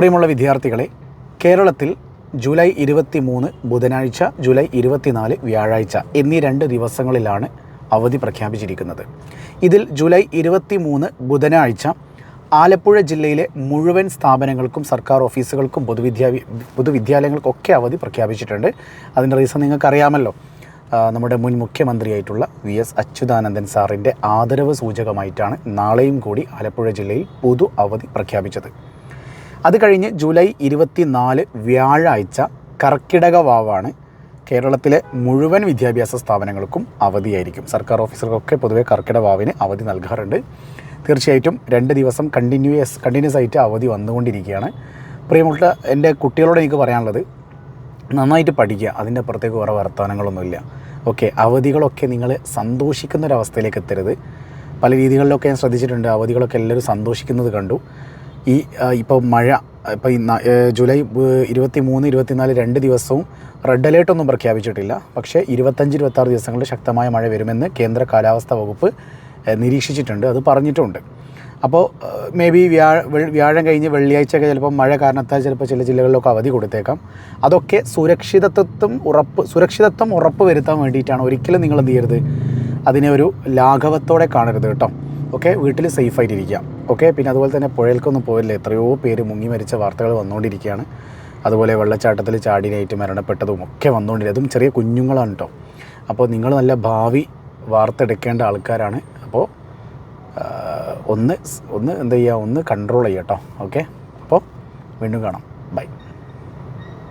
പ്രിയമുള്ള വിദ്യാർത്ഥികളെ കേരളത്തിൽ ജൂലൈ ഇരുപത്തി മൂന്ന് ബുധനാഴ്ച ജൂലൈ ഇരുപത്തിനാല് വ്യാഴാഴ്ച എന്നീ രണ്ട് ദിവസങ്ങളിലാണ് അവധി പ്രഖ്യാപിച്ചിരിക്കുന്നത്. ഇതിൽ ജൂലൈ ഇരുപത്തി മൂന്ന് ബുധനാഴ്ച ആലപ്പുഴ ജില്ലയിലെ മുഴുവൻ സ്ഥാപനങ്ങൾക്കും സർക്കാർ ഓഫീസുകൾക്കും പൊതുവിദ്യാ പൊതുവിദ്യാലയങ്ങൾക്കൊക്കെ അവധി പ്രഖ്യാപിച്ചിട്ടുണ്ട്. അതിന്റെ റീസൺ നിങ്ങൾക്കറിയാമല്ലോ. നമ്മുടെ മുൻ മുഖ്യമന്ത്രിയായിട്ടുള്ള വി എസ് അച്യുതാനന്ദൻ സാറിന്റെ ആദരവ് സൂചകമായിട്ടാണ് നാളെയും കൂടി ആലപ്പുഴ ജില്ലയിൽ പൊതു അവധി പ്രഖ്യാപിച്ചത്. അത് കഴിഞ്ഞ് ജൂലൈ ഇരുപത്തിനാല് വ്യാഴാഴ്ച കർക്കിടക വാവാണ്. കേരളത്തിലെ മുഴുവൻ വിദ്യാഭ്യാസ സ്ഥാപനങ്ങൾക്കും അവധിയായിരിക്കും. സർക്കാർ ഓഫീസർക്കൊക്കെ പൊതുവേ കർക്കിടക വാവിന് അവധി നൽകാറുണ്ട്. തീർച്ചയായിട്ടും രണ്ട് ദിവസം കണ്ടിന്യൂസ് കണ്ടിന്യൂസ് ആയിട്ട് അവധി വന്നുകൊണ്ടിരിക്കുകയാണ്. പ്രിയമുള്ള എന്റെ കുട്ടികളോട് എനിക്ക് പറയാനുള്ളത് നന്നായിട്ട് പഠിക്കുക. അതിന്റെ അപ്പുറത്തേക്ക് വേറെ വർത്തമാനങ്ങളൊന്നുമില്ല. ഓക്കെ അവധികളൊക്കെ നിങ്ങൾ സന്തോഷിക്കുന്നൊരവസ്ഥയിലേക്ക് എത്തരുത്. പല രീതികളിലൊക്കെ ഞാൻ ശ്രദ്ധിച്ചിട്ടുണ്ട് അവധികളൊക്കെ എല്ലാവരും സന്തോഷിക്കുന്നത് കണ്ടു. ഈ ഇപ്പോൾ മഴ ഇപ്പോൾ ഈ ജൂലൈ ഇരുപത്തി മൂന്ന് ഇരുപത്തിനാല് രണ്ട് ദിവസവും റെഡ് അലേർട്ടൊന്നും പ്രഖ്യാപിച്ചിട്ടില്ല. പക്ഷേ ഇരുപത്തഞ്ച് ഇരുപത്താറ് ദിവസങ്ങളിൽ ശക്തമായ മഴ വരുമെന്ന് കേന്ദ്ര കാലാവസ്ഥാ വകുപ്പ് നിരീക്ഷിച്ചിട്ടുണ്ട്. അത് പറഞ്ഞിട്ടുണ്ട്. അപ്പോൾ മേ ബി വ്യാഴ വ്യാഴം കഴിഞ്ഞ് വെള്ളിയാഴ്ചയൊക്കെ ചിലപ്പോൾ മഴ കാരണത്താൽ ചിലപ്പോൾ ചില ജില്ലകളിലൊക്കെ അവധി കൊടുത്തേക്കാം. അതൊക്കെ സുരക്ഷിതത്വം ഉറപ്പ് സുരക്ഷിതത്വം ഉറപ്പ് വരുത്താൻ വേണ്ടിയിട്ടാണ് ഒരിക്കലും നിങ്ങൾ എന്ത് ചെയ്യരുത്? അതിനെ ഒരു ലാഘവത്തോടെ കാണരുത് കേട്ടോ. ഓക്കെ? വീട്ടിൽ സേഫായിട്ടിരിക്കുക. ഓക്കെ പിന്നെ അതുപോലെ തന്നെ പുഴയിൽക്കൊന്നും പോയില്ല. എത്രയോ പേര് മുങ്ങി മരിച്ച വാർത്തകൾ വന്നുകൊണ്ടിരിക്കുകയാണ്. അതുപോലെ വെള്ളച്ചാട്ടത്തിൽ ചാടിനായിട്ട് മരണപ്പെട്ടതും ഒക്കെ വന്നുകൊണ്ടിരിക്കും അതും ചെറിയ കുഞ്ഞുങ്ങളാണ് കേട്ടോ അപ്പോൾ നിങ്ങൾ നല്ല ഭാവി വാർത്ത വാർത്തെടുക്കേണ്ട ആൾക്കാരാണ്. അപ്പോൾ ഒന്ന് ഒന്ന് എന്താ ചെയ്യുക? ഒന്ന് കൺട്രോൾ ചെയ്യാം കേട്ടോ ഓക്കെ അപ്പോൾ വീണ്ടും കാണാം. ബൈ